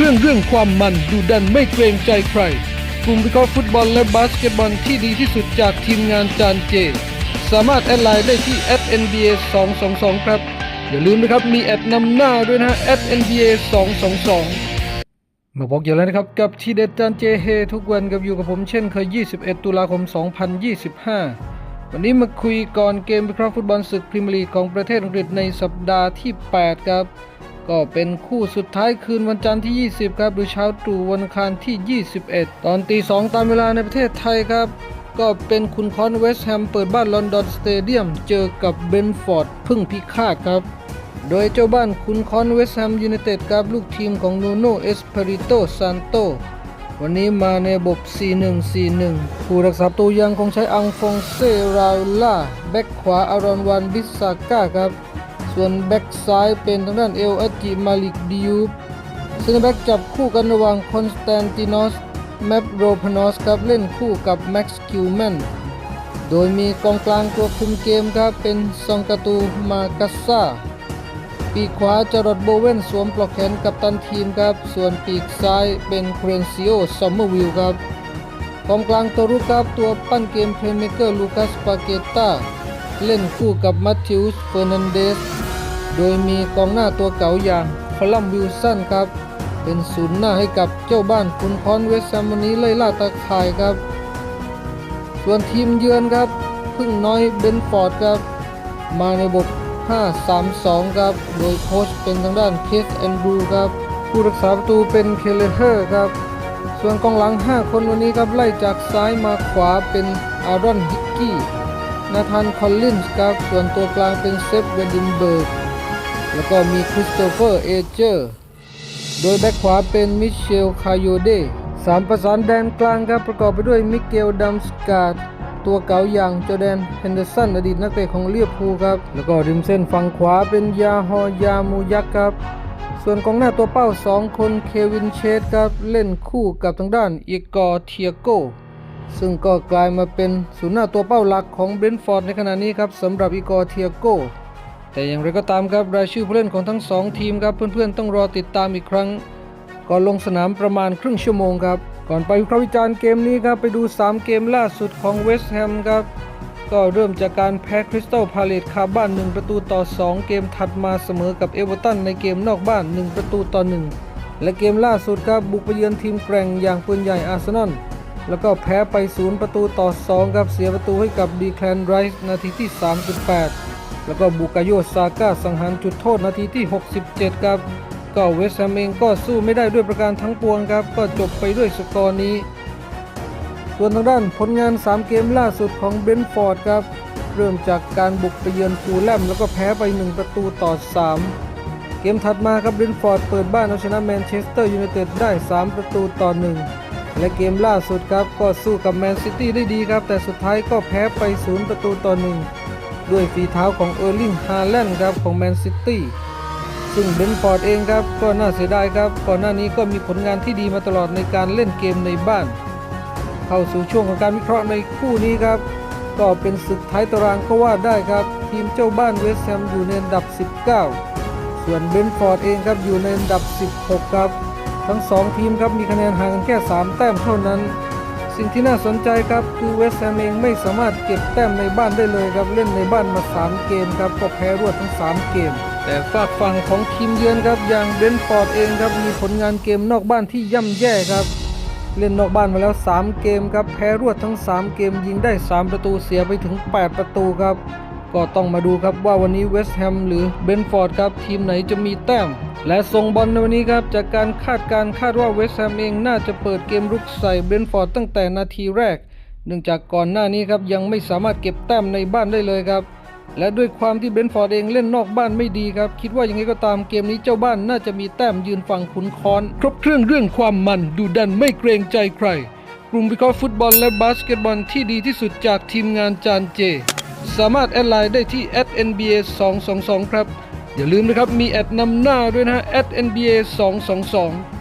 รื่องเรื่องความมันดูดันไม่เกรงใจใครกลุ่มวิเคราะห์ฟุตบอลและบาสเกตบอลที่ดีที่สุดจากทีมงานจานเจ สามารถแอดไลน์ได้ที่ @nba 222ครับ อย่าลืมนะครับมีแอดนำหน้าด้วยนะฮะ @nba 222มาบอกอย่างไรนะครับกับทีเด็ดจานเจเฮทุกวันกับอยู่กับผมเช่นเคย 21 ตุลาคม 2025 วันนี้มาคุยก่อนเกมวิเคราะห์ฟุตบอลศึกพรีเมียร์ลีกของประเทศอังกฤษในสัปดาห์ที่ 8 ครับ ก็เป็นคู่สุดท้ายคืนวันจันทร์ที่ 20 ครับโดยเช้าตรู่วันอังคารที่ 21 ตอนตี 2 ตามเวลาในประเทศไทยครับ ก็เป็นคุณคอนเวสต์แฮมเปิดบ้านลอนดอนสเตเดียมเจอกับเบนฟอร์ดพึ่งพิฆาตครับ โดยเจ้าบ้านคุณคอนเวสต์แฮมยูไนเต็ดกับลูกทีมของนูโนเอสเปริโตซานโตวันนี้มาในระบบ 4-1-4-1 ผู้รักษาประตูยังคงใช้อังฟงเซราล่า แบ็กขวาอารอนวันบิสซาก้าครับ ส่วนแบ็กซ้ายเป็นทางด้านเอลอัจิมาลิกดิยูบเซนเตอร์แบ็กจับคู่กันระหว่างคอนสแตนตินอสแมปโรพานอสครับเล่นคู่กับแม็กซ์คิวแมนโดยมีกองกลางตัวคุมเกมครับเป็นซองกาตูมากัสซาปีกขวาจรดโบเวนสวมปลอกแขนกับตันทีมครับ ส่วนปีกซ้ายเป็นเครนซิโอซัมเมอร์วิลครับกองกลางตัวรุกครับตัวปั้นเกมเพลย์เมเกอร์ลูคัสปาเกตาเล่นคู่กับมัตติวส์เฟอร์นันเดส โดยมีกองหน้าตัวเก่าอย่างคอลัมวิลสันครับ เป็นศูนย์หน้าให้กับเจ้าบ้านคุณคอนเวสต์แฮมวันนี้ไล่ล่าตะข่ายครับ ส่วนทีมเยือนครับพึ่งน้อยเบนฟอร์ดครับ มาในบบ5-3-2 ครับ โดยโค้ชเป็นทางด้านเคสแอนดรูครับ ผู้รักษาประตูเป็นเคเลเฮอร์ครับ ส่วนกองหลัง 5 คนวันนี้ครับไล่จากซ้ายมาขวาเป็นอารอนฮิกกี้นาธานคอลลินส์ครับ ส่วนตัวกลางเป็นเซฟเวดินเบิร์ก แล้วก็มีคริสโตเฟอร์เอเจอร์ โดยแบ็คขวาเป็นมิเชลคาโยเดสามประสานแดนกลางครับประกอบไปด้วยมิเกลดัมสกาดตัวเก่าอย่างจอแดนเฮนเดอร์สันอดีตนักเตะของเลียพูครับ แล้วก็ริมเส้นฝั่งขวาเป็นยาฮอยามูยักครับ ส่วนกองหน้าตัวเป้า 2 คนเควินเชสครับเล่นคู่กับทางด้านอีกอร์เทียโกซึ่งก็กลายมาเป็นศูนย์หน้าตัวเป้าหลักของเบรนท์ฟอร์ดในขณะนี้ครับสำหรับอีกอร์เทียโก แต่อย่างไรก็ตามครับรายชื่อผู้เล่นของทั้งสองทีมครับเพื่อนๆต้องรอติดตามอีกครั้ง ก่อนลงสนามประมาณครึ่งชั่วโมงครับก่อนไปวิเคราะห์วิจารณ์เกมนี้ครับไปดู 3 เกมล่าสุดของเวสต์แฮมครับก็เริ่มจากการแพ้คริสตัลพาเลตคาบ้าน 1 ประตูต่อ 2 เกมถัดมาเสมอกับเอเวอร์ตันในเกมนอกบ้าน 1 ประตูต่อ 1 และเกมล่าสุดครับบุกไปเยือนทีมแกร่งอย่างปืนใหญ่อาร์เซนอลแล้วก็แพ้ไป 0 ประตูต่อ 2 ครับเสียประตูให้กับดีแคลนไรส์นาทีที่ 38 แล้วก็บุกาโยซาก้าสังหารจุดโทษนาทีที่ 67 ครับ ก็เวสแฮมเองก็สู้ไม่ได้ด้วยประการทั้งปวงครับ ก็จบไปด้วยสกอร์นี้ ส่วนทางด้านผลงาน 3 เกมล่าสุดของเบนฟอร์ดครับ เริ่มจากการบุกไปเยือนฟูลแลมแล้วก็แพ้ไป 1 ประตูต่อ 3 เกมถัดมาครับเบนฟอร์ดเปิดบ้านเอาชนะแมนเชสเตอร์ยูไนเต็ดได้ 3 ประตูต่อ 1และเกมล่าสุดครับ ก็สู้กับแมนซิตี้ได้ดีครับ แต่สุดท้ายก็แพ้ไป 0 ประตูต่อ 1 ด้วยฝีเท้าของเออร์ลิงฮาแลนด์ครับของแมนซิตี้ซึ่งเบนฟอร์ดเองครับก็น่าเสียดายครับ ก่อนหน้านี้ก็มีผลงานที่ดีมาตลอดในการเล่นเกมในบ้าน เข้าสู่ช่วงของการวิเคราะห์ในคู่นี้ครับ ก็เป็นศึกท้ายตารางก็ว่าได้ครับ ทีมเจ้าบ้านเวสต์แฮมอยู่ในอันดับ 19 ส่วนเบนฟอร์ดเองครับอยู่ในอันดับ 16 ครับ ทั้ง 2 ทีมครับมีคะแนนห่างกันแค่ 3 แต้มเท่านั้น สิ่งที่น่าสนใจครับคือเวสต์แฮมเองไม่สามารถเก็บแต้มในบ้านได้เลยครับเล่นในบ้านมา 3 เกมครับก็แพ้รวดทั้ง 3 เกม แต่ฝากฝั่งของทีมเยือนครับอย่างเบนฟอร์ดเองครับมีผลงานเกมนอกบ้านที่ย่ำแย่ครับ เล่นนอกบ้านมาแล้ว 3 เกมครับแพ้รวดทั้ง 3 เกมยิงได้ 3 ประตูเสียไปถึง 8 ประตูครับ ก็ต้องมาดูครับว่าวันนี้เวสต์แฮมหรือเบนฟอร์ดครับทีมไหนจะมีแต้ม และทรงบอลในวันนี้ครับจากการคาดการคาดว่าเวสต์แฮมเองน่าจะเปิดเกมรุกใส่เบนฟอร์ดตั้งแต่นาทีแรก เนื่องจากก่อนหน้านี้ครับยังไม่สามารถเก็บแต้มในบ้านได้เลยครับและด้วยความที่เบนฟอร์ดเองเล่นนอกบ้านไม่ดีครับ คิดว่ายังไงก็ตามเกมนี้เจ้าบ้านน่าจะมีแต้มยืนฝั่งขุนคอน ครบเครื่องเรื่องความมันดูดันไม่เกรงใจใคร กลุ่มวิเคราะห์ฟุตบอลและบาสเกตบอลที่ดีที่สุดจากทีมงานจานเจ สามารถแอดไลน์ได้ที่ @nba 222ครับ อย่าลืมนะครับ มีแอดนำหน้าด้วยนะ @nba 222